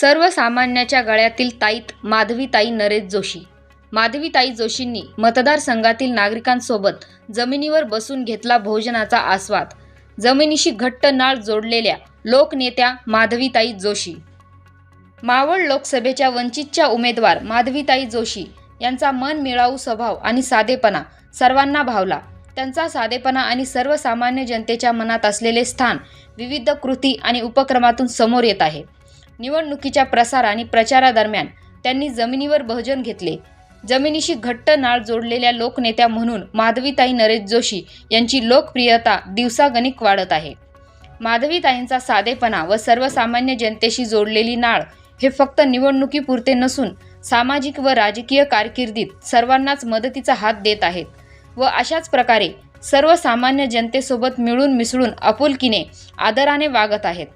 सर्वसामान्याच्या गळ्यातील ताईत माधवीताई नरेश जोशी. माधवीताई जोशींनी मतदारसंघातील नागरिकांसोबत जमिनीवर बसून घेतला भोजनाचा आस्वाद. जमिनीशी घट्ट नाळ जोडलेल्या लोकनेत्या माधवीताई जोशी. मावळ लोकसभेच्या वंचितच्या उमेदवार माधवीताई जोशी यांचा मन मिळावू स्वभाव आणि साधेपणा सर्वांना भावला. त्यांचा साधेपणा आणि सर्वसामान्य जनतेच्या मनात असलेले स्थान विविध कृती आणि उपक्रमातून समोर येत आहे. निवडणुकीच्या प्रसार आणि प्रचारादरम्यान त्यांनी जमिनीवर भजन घेतले. जमिनीशी घट्ट नाळ जोडलेल्या लोकनेत्या म्हणून माधवीताई नरेश जोशी यांची लोकप्रियता दिवसागणिक वाढत आहे. माधवीताईंचा साधेपणा व सर्वसामान्य जनतेशी जोडलेली नाळ हे फक्त निवडणुकीपुरते नसून सामाजिक व राजकीय कारकिर्दीत सर्वांनाच मदतीचा हात देत आहेत व अशाच प्रकारे सर्वसामान्य जनतेसोबत मिळून मिसळून आपुलकीने आदराने वागत आहेत.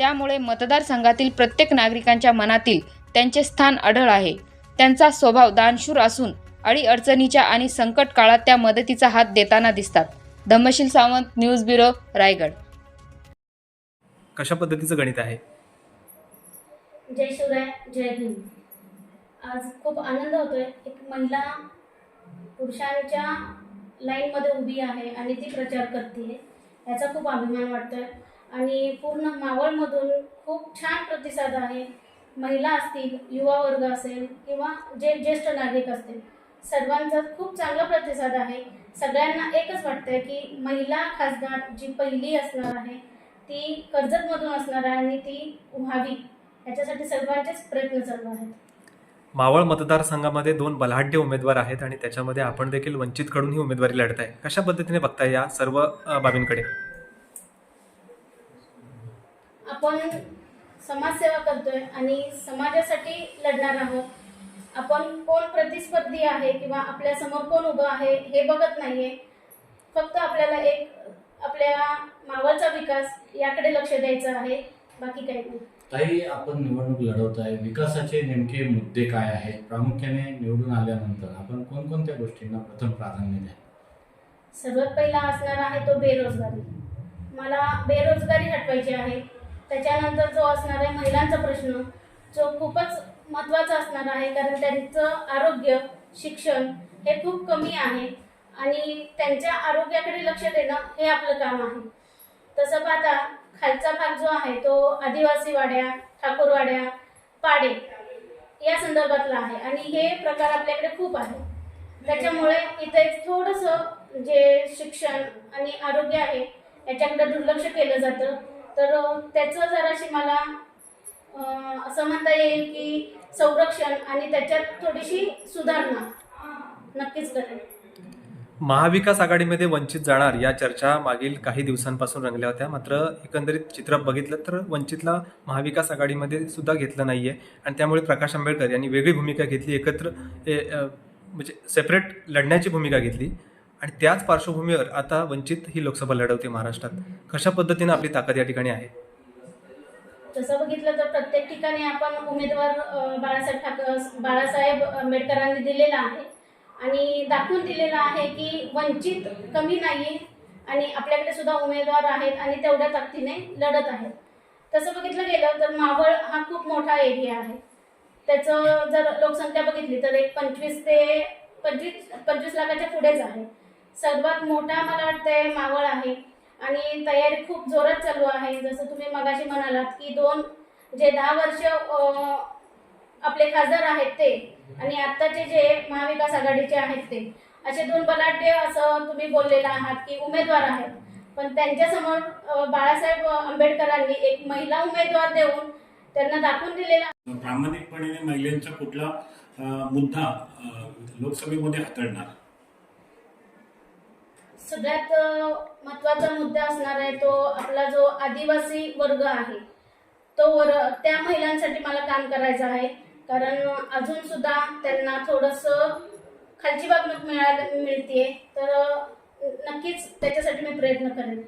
त्यामुळे मतदारसंघातील प्रत्येक नागरिकांच्या मनातील त्यांचे स्थान अढळ आहे. त्यांचा स्वभाव दानशूर असून अडीअडचणीच्या आणि संकट काळात त्या मदतीचा हात देताना दिसतात. Dhammashil Sawant news bureau Raigad. कशा पद्धतीचं गणित आहे? जय शिवराय जय भीम. आज खूप आनंद होतोय. एक महिला पुरुषांच्या लाईनमध्ये उभी आहे आणि ती प्रचार करते याचा खूप अभिमान वाटतोय. आणि पूर्ण मावळमधून खूप छान प्रतिसाद आहे. महिला असतील युवा वर्ग असेल किंवा जे ज्येष्ठ नागरिक असतील सर्वांचा खूप चांगला प्रतिसाद आहे. सगळ्यांना एकच वाटतंय की महिला खासदार जी पहिली असणार आहे ती कर्जतमधून असणार आहे आणि ती व्हावी. याच्यासाठी सर्वांचेच प्रयत्न चालू आहेत. मावळ मतदारसंघामध्ये दोन बलाढ्य उमेदवार आहेत आणि त्याच्यामध्ये आपण देखील वंचितकडून ही उमेदवारी लढत आहे कशा पद्धतीने बघताय या सर्व बाबींकडे? आपण समाजसेवा करतोय आणि समाजासाठी लढणार आहोत. आपण कोण प्रतिस्पर्धी आहे किंवा आपल्यासमोर कोण उभं आहे हे बघत नाहीये. फक्त आपल्याला एक आपल्या मावळचा विकास याकडे लक्ष द्यायचं आहे. बाकी काही नाही. ताई आपण निवडणूक लढवत आहे विकासाचे नेमके मुद्दे काय आहेत? प्रामुख्याने निवडून आल्यानंतर आपण कोणकोणत्या गोष्टींना प्रथम प्राधान्य द्या सर्वात पहिला असणार आहे तो बेरोजगारी. मला बेरोजगारी हटवायची आहे. त्याच्यानंतर जो असणार आहे महिलांचा प्रश्न जो खूपच महत्त्वाचा असणार आहे कारण त्यांचं आरोग्य शिक्षण हे खूप कमी आहे आणि त्यांच्या आरोग्याकडे लक्ष देणं हे आपलं काम आहे. तसं पाहता खालचा भाग जो आहे तो आदिवासी वाड्या ठाकूरवाड्या पाडे या संदर्भातला आहे आणि हे प्रकार आपल्याकडे खूप आहे. त्याच्यामुळे इथे थोडंसं जे शिक्षण आणि आरोग्य आहे याच्याकडे दुर्लक्ष केलं जातं. तर त्याचं जराशी मला असं म्हणता येईल की संरक्षण आणि त्याच्यात थोडीशी सुधारणा. नक्कीच करेल महाविकास आघाडीमध्ये वंचित जाणार या चर्चा मागील काही दिवसांपासून रंगल्या होत्या. मात्र एकंदरीत चित्र बघितलं तर वंचितला महाविकास आघाडीमध्ये सुद्धा घेतलं नाही आहे आणि त्यामुळे प्रकाश आंबेडकर यांनी वेगळी भूमिका घेतली. एकत्र म्हणजे सेपरेट लढण्याची भूमिका घेतली. आणि त्याच पार्श्वभूमीवर आता वंचित ही लोकसभा लढवते महाराष्ट्रात. कशा पद्धतीनं आपली ताकद या ठिकाणी आहे? तसं बघितलं तर प्रत्येक ठिकाणी आपण उमेदवार बाळासाहेब ठाकरे बाळासाहेब आंबेडकरांनी दिलेला आहे. आणि दाखवून दिलेलं आहे की वंचित कमी नाही आणि आपल्याकडे सुद्धा उमेदवार आहेत आणि तेवढ्या ताकदीने लढत आहेत. तसं बघितलं गेलं तर मावळ हा खूप मोठा एरिया आहे. त्याचं जर लोकसंख्या बघितली तर एक पंचवीस ते पंचवीस पंचवीस लाखाच्या पुढेच आहे. सर्वात मोठा मला वाटतंय मावळ आहे. आणि तयारी खूप जोरात चालू आहे. जसं तुम्ही मगाशी म्हणालात की दोन जे दहा वर्ष आपले खासदार आहेत ते आणि आत्ताचे जे महाविकास आघाडीचे आहेत ते असे दोन बलाढ्य असं तुम्ही बोललेला आहात की उमेदवार आहेत. पण त्यांच्यासमोर बाळासाहेब आंबेडकरांनी एक महिला उमेदवार देऊन त्यांना दाखवून दिलेला प्रामाणिकपणे महिलांचा कुठला मुद्दा लोकसभेमध्ये हाताळणार. सगळ्यात महत्त्वाचा महत्त्वाचा मुद्दा असणार आहे तो आपला जो आदिवासी वर्ग आहे तो वर त्या महिलांसाठी मला काम करायचं आहे. कारण अजून सुद्धा त्यांना थोडंसं खालची वागणूक मिळायला मिळते तर नक्कीच त्याच्यासाठी मी प्रयत्न करेन.